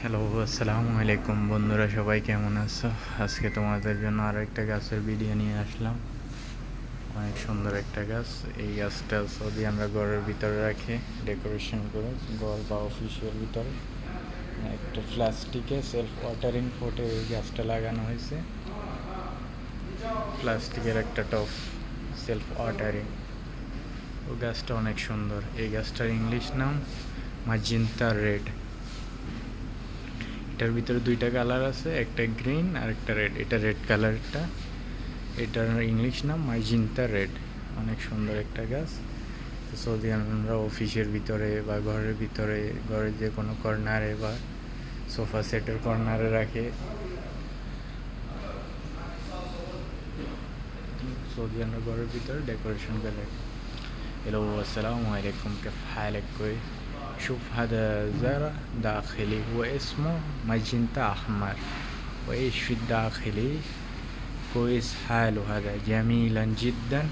Hello, আসসালামু আলাইকুম বন্ধুরা, সবাই কেমন আছো? আজকে তোমাদের জন্য আরও একটা গাছের ভিডিও নিয়ে আসলাম। অনেক সুন্দর একটা গাছ। এই গাছটা যদি আমরা ঘরের ভিতরে রাখি ডেকোরেশন করে, ঘর বা অফিসের ভিতরে, একটা প্লাস্টিকে সেলফ ওয়াটারিং ফোটে এই গাছটা লাগানো হয়েছে। প্লাস্টিকের একটা টপ সেলফ ওয়াটারিং ও গাছটা অনেক সুন্দর। এই গাছটার ইংলিশ নাম মাজিন্তা রেড। এটার ভিতরে দুইটা কালার আছে, একটা গ্রিন আর একটা রেড। এটা রেড কালারটা। এটার ইংলিশ নাম মাইজিন্তা রেড। অনেক সুন্দর একটা গাছ। সৌদি আমরা অফিসের ভিতরে বা ঘরের ভিতরে, ঘরের যে কোনো কর্নারে বা সোফা সেটের কর্নারে রাখে। সৌদি আমরা ঘরের ভিতরে ডেকোরেশন করে হ্যালো, আসসালামু আলাইকুম। কে হাই কই? شوف هذا زرع داخلي هو اسمه ماجنتا أحمر. وإيش في الداخلي؟ كويس حاله هذا جميلا جدا.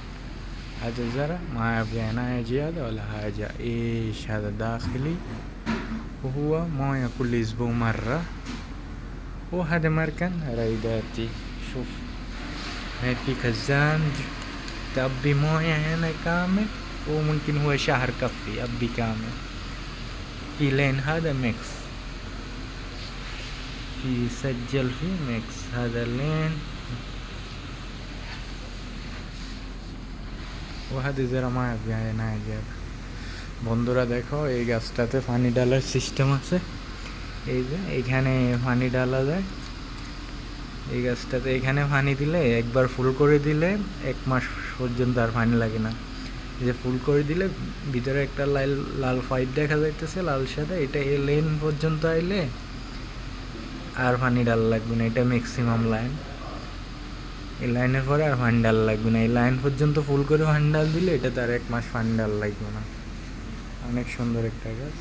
هذا زرع؟ ما يبغى عناية زيادة ولا حاجة إيش هذا داخلي؟ وهو موية كل أسبوع مرة. وهذا مركن ريداتي. شوف ما في خزان تأبي موية هنا كامل وممكن هو شهر كفي أبي كامل. في لين هذا ميكس في سجل فيه ميكس هذا لين وهذا زرع ما يبغى عناية زيادة বন্ধুরা দেখো এই গাছটাতে পানি ডালার সিস্টেম আছে এই যে এখানে পানি ডালা যায় এই গাছটাতে এখানে পানি দিলে একবার ফুল করে দিলে এক মাস পর্যন্ত আর পানি লাগে না এই যে ফুল করে দিলে ভিতরে একটা লাল লাল হোয়াইট দেখা যাইতেছে, লাল সাদা, এটা এ লেন পর্যন্ত আইলে আর ফানি ডাল লাগবে না, এটা ম্যাক্সিমাম লাইন এই লাইনের পরে আর ফান ডাল লাগবে না, এই লাইন পর্যন্ত ফুল করে ফান ডাল দিলে এটা তার এক মাস ফানি ডাল লাগবে না। অনেক সুন্দর একটা গাছ